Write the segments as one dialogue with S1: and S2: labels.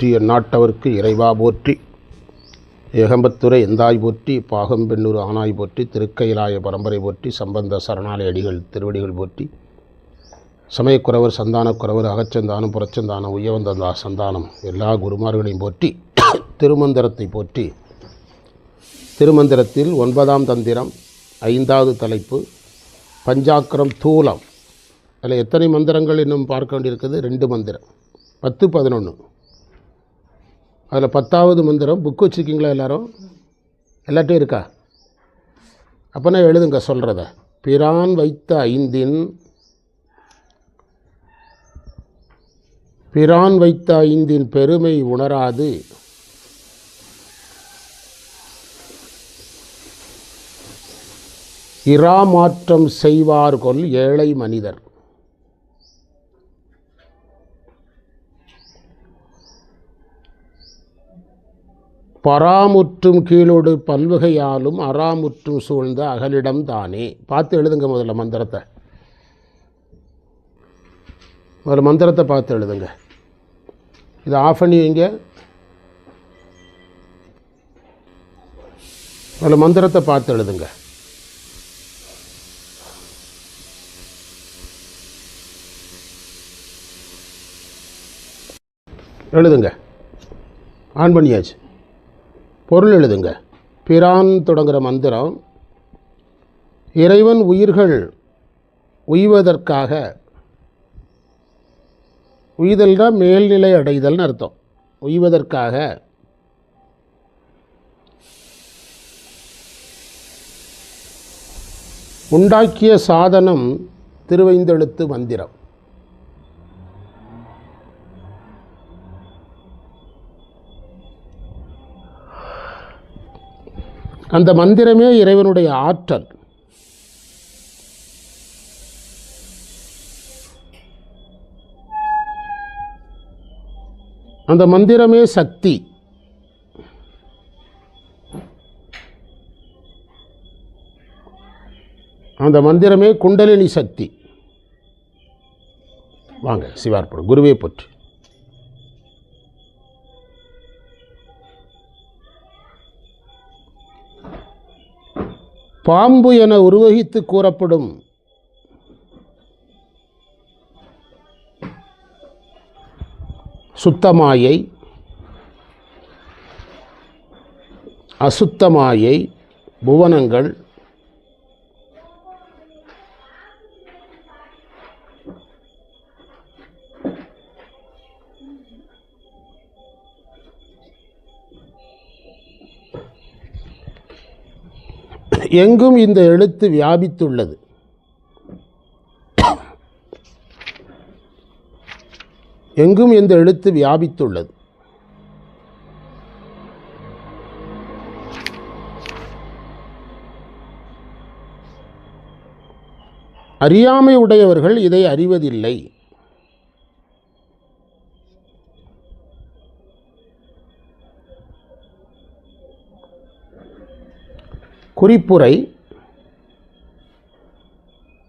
S1: போற்றி எந்நாட்டவர்க்கு இறைவா போற்றி. ஏகம்பத்துரை எந்தாய் போற்றி பாகம்பெண்ணூர் ஆனாய் போற்றி திருக்கையிலாய பரம்பரை போற்றி சம்பந்த சரணாலய அடிகள் திருவடிகள் போற்றி. சமயக்குறவர் சந்தானக்குறவர் அகச்சந்தானம் புறச்சந்தானம் உயவந்தந்தா சந்தானம் எல்லா குருமார்களையும் போற்றி திருமந்திரத்தை போற்றி. திருமந்திரத்தில் ஒன்பதாம் தந்திரம் ஐந்தாவது தலைப்பு பஞ்சாக்கரம் தூலம். அதில் எத்தனை மந்திரங்கள் இன்னும் பார்க்க வேண்டியிருக்குது? ரெண்டு மந்திரம். பத்து பதினொன்று அதில் பத்தாவது மந்திரம் புக் வச்சுருக்கீங்களா எல்லாரும்? எல்லாட்டையும் இருக்கா? அப்போனா எழுதுங்க சொல்கிறத பிரான் வைத்த ஐந்தின் பிரான் வைத்த ஐந்தின் பெருமை உணராது. இராமாற்றம் செய்வார்கொள் ஏழை மனிதர். பராமுற்றும் கீழோடு பல்வகையாலும் அறாமுற்றும் சூழ்ந்த அகலிடம் தானே. பார்த்து எழுதுங்க முதல்ல மந்திரத்தை. முதல்ல மந்திரத்தை பார்த்து எழுதுங்க. இதை ஆஃப் பண்ணி வைங்க முதல்ல மந்திரத்தை பார்த்து எழுதுங்க. எழுதுங்க. ஆன் பண்ணியாச்சு. பொருள் எழுதுங்க. பிரான் தொடங்குகிற மந்திரம் இறைவன் உயிர்கள் உய்வதற்காக உய்தல்னா மேல்நிலை அடைதல்னு அர்த்தம். உய்வதற்காக உண்டாக்கிய சாதனம் திருவைந்தெழுத்து மந்திரம். அந்த மந்திரமே இறைவனுடைய ஆற்றல். அந்த மந்திரமே சக்தி. அந்த மந்திரமே குண்டலினி சக்தி. வாங்க சிவார்ப்பணம். குருவே பற்றி. பாம்பு என உருவகித்து கூறப்படும். சுத்தமாயை அசுத்தமாயை புவனங்கள் எங்கும் இந்த எழுத்து வியாபித்துள்ளது. எங்கும் இந்த எழுத்து வியாபித்துள்ளது. அறியாமை உடையவர்கள் இதை அறிவதில்லை. குறிப்புரை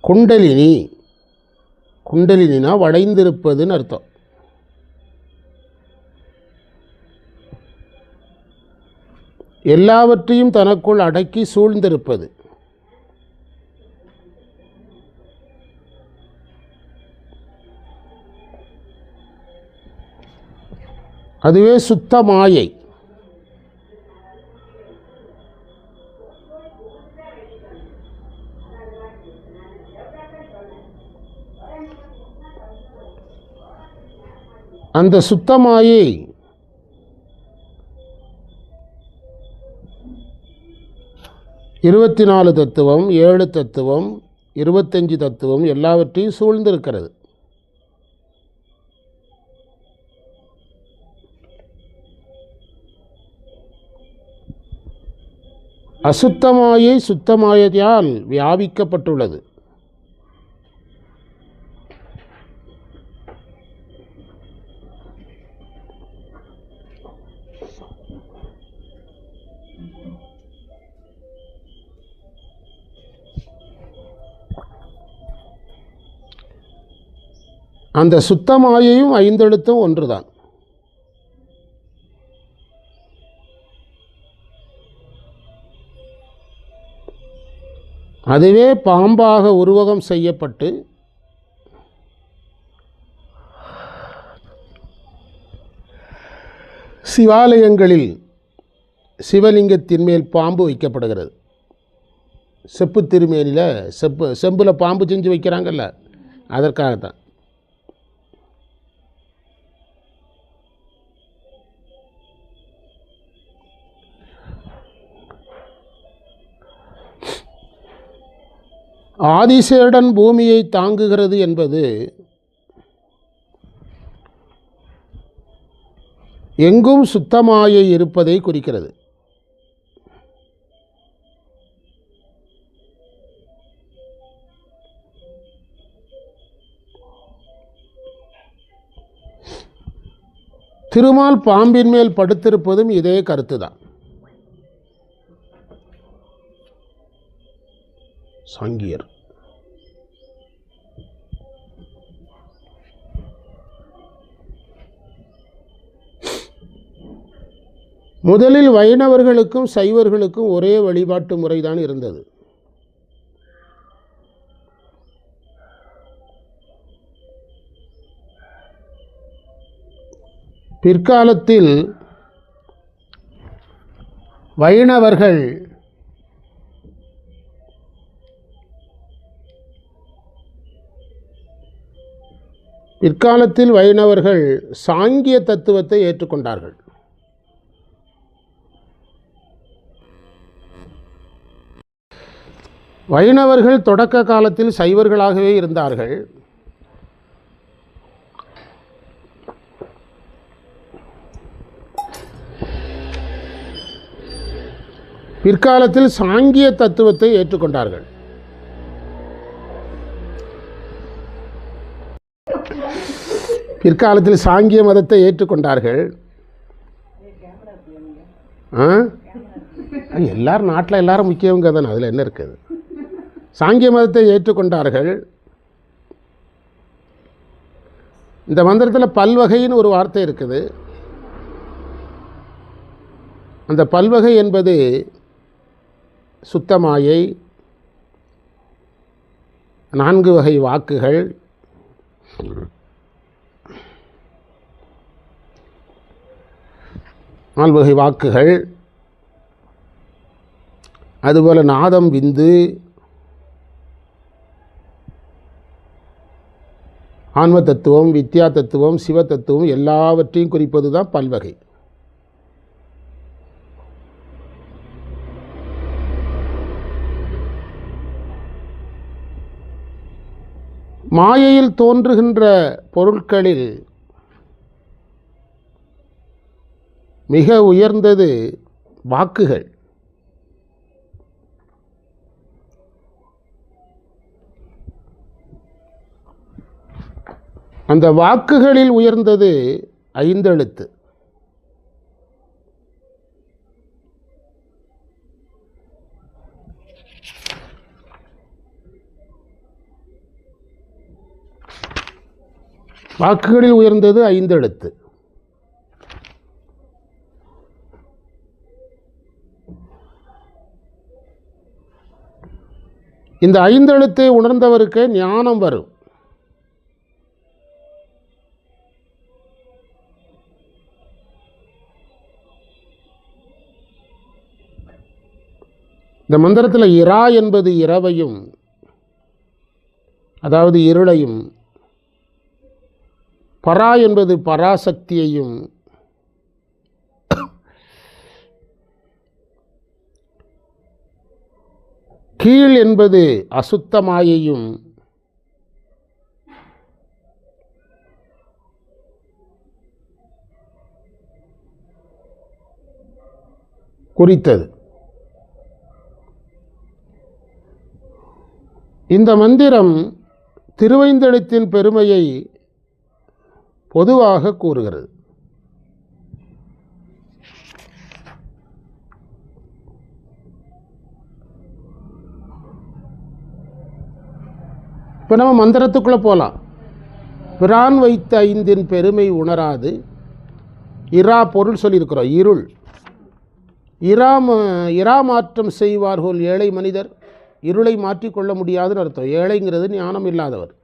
S1: குண்டலினி குண்டலினா வளைந்திருப்பதுன்னு அர்த்தம். எல்லாவற்றையும் தனக்குள் அடக்கி சூழ்ந்திருப்பது. அதுவே சுத்த மாயை அந்த சுத்தமாயை. இருபத்தி நாலு தத்துவம் ஏழு தத்துவம் இருபத்தஞ்சி தத்துவம் எல்லாவற்றையும் சூழ்ந்திருக்கிறது. அசுத்தமாயை சுத்தமாயதால் வியாபிக்கப்பட்டுள்ளது. அந்த சுத்தமாயையும் ஐந்தெழுத்தும் ஒன்று தான் அதுவே பாம்பாக உருவகம் செய்யப்பட்டு சிவாலயங்களில் சிவலிங்கத்தின் மேல் பாம்பு வைக்கப்படுகிறது. செப்பு திருமேனியில் செப்பு செம்பில் பாம்பு செஞ்சு வைக்கிறாங்கல்ல அதற்காக தான் ஆதிசேடன் பூமியை தாங்குகிறது என்பது எங்கும் சுத்தமாய இருப்பதை குறிக்கிறது. திருமால் பாம்பின் மேல் படுத்திருப்பதும் இதே கருத்துதான். சாங்கியர் முதலில் வைணவர்களுக்கும் சைவர்களுக்கும் ஒரே வழிபாட்டு முறைதான் இருந்தது. பிற்காலத்தில் வைணவர்கள் பிற்காலத்தில் வைணவர்கள் சாங்கிய தத்துவத்தை ஏற்றுக்கொண்டார்கள். வைணவர்கள் தொடக்க காலத்தில் சைவர்களாகவே இருந்தார்கள். பிற்காலத்தில் சாங்கிய தத்துவத்தை ஏற்றுக்கொண்டார்கள். பிற்காலத்தில் சாங்கிய மதத்தை ஏற்றுக்கொண்டார்கள். ஆ? எல்லாரும் நாட்டில் எல்லாரும் முக்கியவங்க தானே அதில் என்ன இருக்குது? சாங்கிய மதத்தை ஏற்றுக்கொண்டார்கள். இந்த மந்திரத்தில் பல்வகைன்னு ஒரு வார்த்தை இருக்குது. அந்த பல்வகை என்பது சுத்தமாயை நான்கு வகை வாக்குகள் நால்வகை வகை வாக்குகள். அதுபோல் நாதம் விந்து. ஆன்ம தத்துவம் வித்யா தத்துவம் சிவ தத்துவம் எல்லாவற்றையும் குறிப்பது தான் பல்வகை. மாயையில் தோன்றுகின்ற பொருட்களில் மிக உயர்ந்தது வாக்குகள். அந்த வாக்குகளில் உயர்ந்தது ஐந்தெழுத்து வாக்குகளில் உயர்ந்தது ஐந்தெழுத்து இந்த ஐந்தெழுத்தை உணர்ந்தவருக்கு ஞானம் வரும். இந்த மந்திரத்தில் இரா என்பது இரவையும் அதாவது இருளையும் பரா என்பது பராசக்தியையும் கீழ் என்பது அசுத்தமாயையும் குறித்தது. இந்த மந்திரம் திருவைந்தெழுத்தின் பெருமையை பொதுவாக கூறுகிறது. இப்போ நம்ம மந்திரத்துக்குள்ளே போகலாம் பிரான் வைத்த ஐந்தின் பெருமை உணராது. இரா பொருள் சொல்லியிருக்கிறோம். இருள். இரா ம- இரா மாற்றம் செய்வார்கள் ஏழை மனிதர். இருளை மாற்றிக்கொள்ள முடியாதுன்னு அர்த்தம். ஏழைங்கிறது ஞானம் இல்லாதவர்.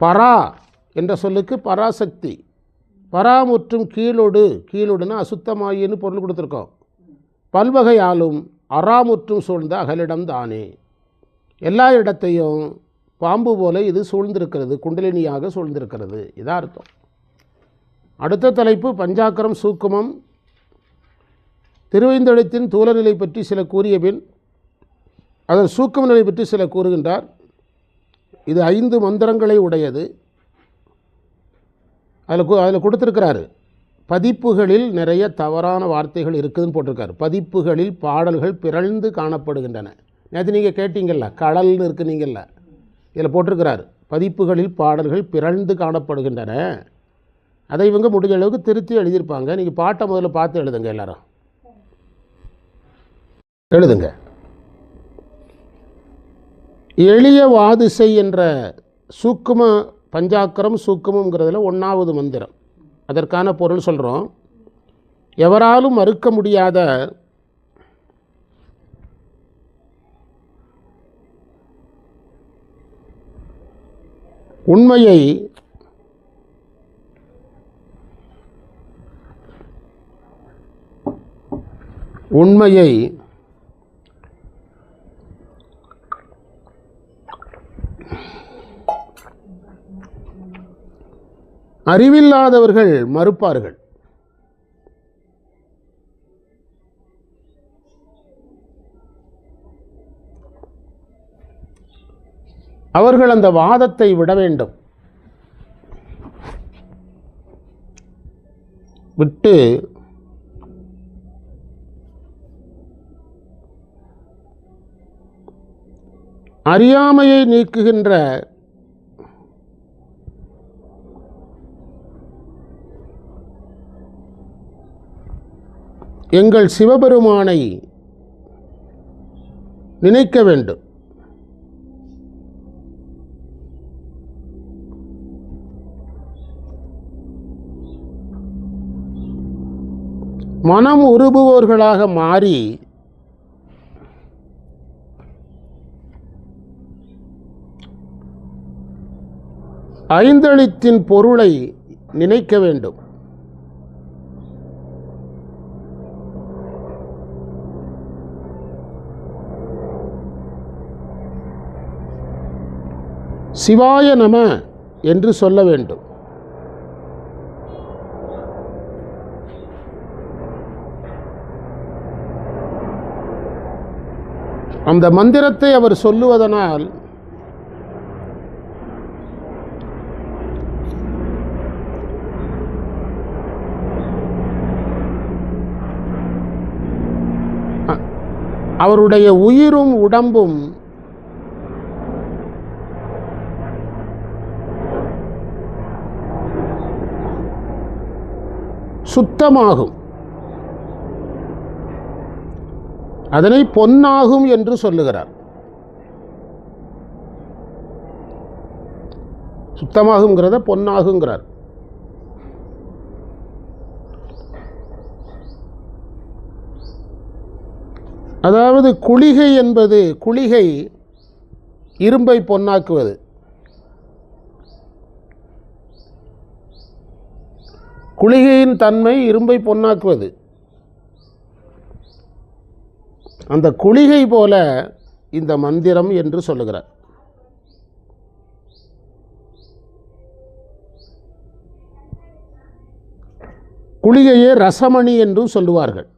S1: பரா என்ற சொல்லுக்கு பராசக்தி. பரா மற்றும் கீழொடு. கீழொடுனா அசுத்தமாயின்னு பொருள் கொடுத்துருக்கோம். பல்வகையாலும் அறாமுற்றும் சூழ்ந்த அகலிடம் தானே. எல்லா இடத்தையும் பாம்பு போல இது சூழ்ந்திருக்கிறது குண்டலினியாக சூழ்ந்திருக்கிறது. இதான் அர்த்தம். அடுத்த தலைப்பு பஞ்சாக்கரம் சூக்குமம். திருவைந்தெழுத்தின் தூலநிலை பற்றி சில கூறிய பின் அதன் சூக்கும நிலை பற்றி சில கூறுகின்றார். இது ஐந்து மந்திரங்களை உடையது. அதில் கு அதில் கொடுத்துருக்கிறாரு பதிப்புகளில் நிறைய தவறான வார்த்தைகள் இருக்குதுன்னு போட்டிருக்காரு. பதிப்புகளில் பாடல்கள் பிறழ்ந்து காணப்படுகின்றன. நேற்று நீங்கள் கேட்டீங்கல்ல கடல்னு இருக்குனீங்கள்ல இதில் போட்டிருக்கிறார். பதிப்புகளில் பாடல்கள் பிறழ்ந்து காணப்படுகின்றன. அதை இவங்க முடிஞ்ச அளவுக்கு திருத்தி எழுதியிருப்பாங்க. நீங்கள் பாட்டை முதல்ல பார்த்து எழுதுங்க எல்லாரும். எழுதுங்க. எளிய வாதிசை என்ற சூக்கும பஞ்சாக்கரம் சூக்குமங்கிறதுல ஒன்றாவது மந்திரம். அதற்கான பொருள் சொல்கிறோம் எவராலும் மறுக்க முடியாத உண்மையை உண்மையை அறிவில்லாதவர்கள் மறுப்பார்கள். அவர்கள் அந்த வாதத்தை விட வேண்டும். விட்டு அறியாமையை நீக்குகின்ற எங்கள் சிவபெருமானை நினைக்க வேண்டும். மனம் உருபுவோர்களாக மாறி ஐந்தெழுத்தின் பொருளை நினைக்க வேண்டும். சிவாய நம என்று சொல்ல வேண்டும். அந்த மந்திரத்தை அவர் சொல்லுவதனால் அவருடைய உயிரும் உடம்பும் சுத்தமாகும். அதனை பொன்னாகும் என்று சொல்லுகிறார். சுத்தமாகுங்கிறத பொன்னாகுங்கிறார். அதாவது குளிகை என்பது குளிகை இரும்பை பொன்னாக்குவது. குளிகையின் தன்மை இரும்பை பொன்னாக்குவது. அந்த குளிகை போல இந்த மந்திரம் என்று சொல்லுகிறார். குளிகையே ரசமணி என்றும் சொல்லுவார்கள்.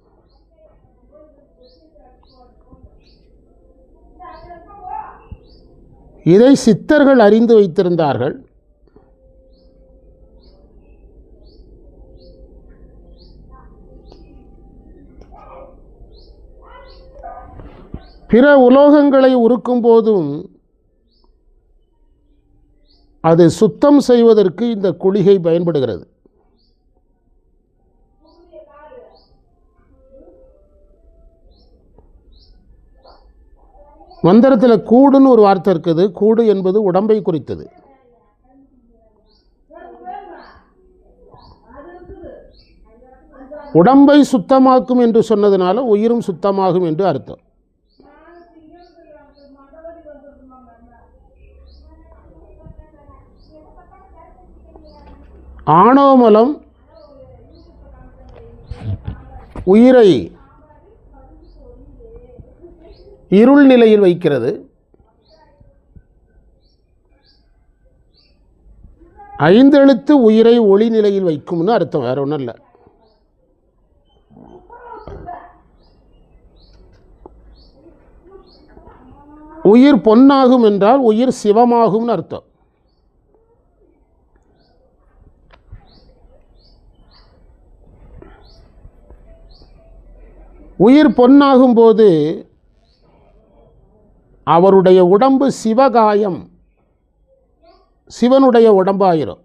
S1: இதை சித்தர்கள் அறிந்து வைத்திருந்தார்கள். பிற உலோகங்களை உருக்கும் போதும் அது சுத்தம் செய்வதற்கு இந்த குளிகை பயன்படுகிறது. மந்திரத்தில் கூடுன்னு ஒரு வார்த்தை இருக்குது. கூடு என்பது உடம்பை குறித்தது. உடம்பை சுத்தமாக்கும் என்று சொன்னதுனால உயிரும் சுத்தமாகும் என்று அர்த்தம். ஆணோமலம் உயிரை இருள் நிலையில் வைக்கிறது. ஐந்தெழுத்து உயிரை ஒளி நிலையில் வைக்கும்னு அர்த்தம் வேற ஒன்றும் இல்லை. உயிர் பொன்னாகும் என்றால் உயிர் சிவமாகும்னு அர்த்தம். உயிர் பொன்னாகும் போது அவருடைய உடம்பு சிவகாயம். சிவனுடைய உடம்பாயிரும்.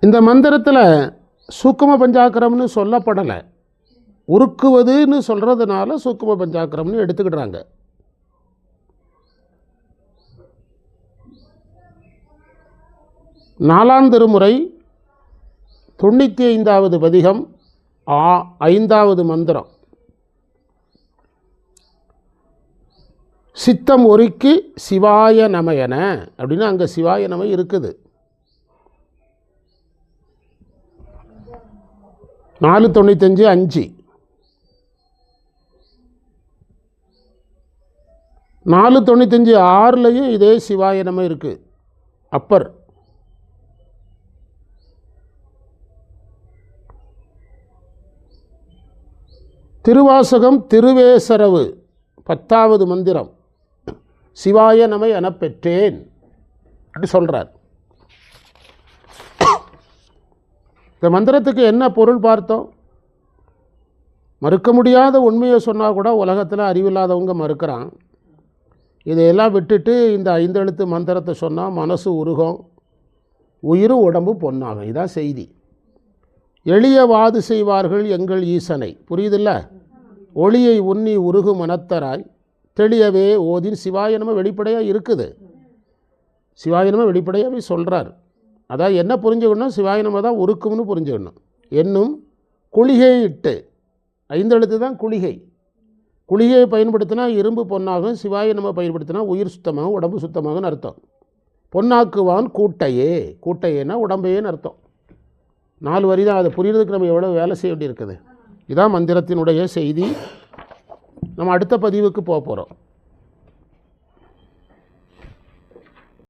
S1: இந்த மந்திரத்தில் சூக்கும பஞ்சாக்கிரம்னு சொல்லப்படலை. உருக்குவதுன்னு சொல்கிறதுனால சூக்கும பஞ்சாக்கிரம்னு எடுத்துக்கிடுறாங்க. நாலாம் திருமுறை தொண்ணூற்றி ஐந்தாவது பதிகம் ஆ ஐந்தாவது மந்திரம். சித்தம் ஒருக்கி சிவாய நமயன அப்படின்னு அங்கே சிவாய நம இருக்குது. நாலு தொண்ணூத்தஞ்சு அஞ்சு. நாலு தொண்ணூத்தஞ்சு ஆறுலையும் இதே சிவாய இருக்குது அப்பர். திருவாசகம் திருவேசரவு பத்தாவது மந்திரம். சிவாய நமை எனப் பெற்றேன். அப்படி சொல்கிறார் இந்த மந்திரத்துக்கு என்ன பொருள் பார்த்தோம்? மறுக்க முடியாத உண்மையை சொன்னால் கூட உலகத்தில் அறிவில்லாதவங்க மறுக்கிறான் இதையெல்லாம் விட்டுட்டு இந்த ஐந்தெழுத்து மந்திரத்தை சொன்னால் மனசு உருகும். உயிரும் உடம்பு பொன்னாகும். இதான் செய்தி. எளிய வாது செய்வார்கள் எங்கள் ஈசனை. புரியுதில்ல? ஒளியை உண்ணி உருகு மனத்தராய் தெளியவே ஓதின் சிவாயனமாக வெளிப்படையாக இருக்குது. சிவாயனமாக வெளிப்படையாகவே சொல்கிறார் அதான் என்ன புரிஞ்சுக்கணும்? நம்ம தான் உருக்கும்னு புரிஞ்சுக்கணும். என்னும் குளிகை இட்டு ஐந்தெழுத்து தான் குளிகை. குளிகையை பயன்படுத்தினா இரும்பு பொன்னாகும் சிவாய நம்ம பயன்படுத்தினா உயிர் சுத்தமாகும் உடம்பு சுத்தமாகும்னு அர்த்தம். பொன்னாக்குவான் கூட்டையே. கூட்டையேன்னா உடம்பையேன்னு அர்த்தம். நாலு வரி தான். அதை புரிகிறதுக்கு நம்ம எவ்வளோ வேலை செய்ய வேண்டியிருக்குது. இதான் மந்திரத்தினுடைய செய்தி. நம்ம அடுத்த பதிவுக்கு போக போகிறோம்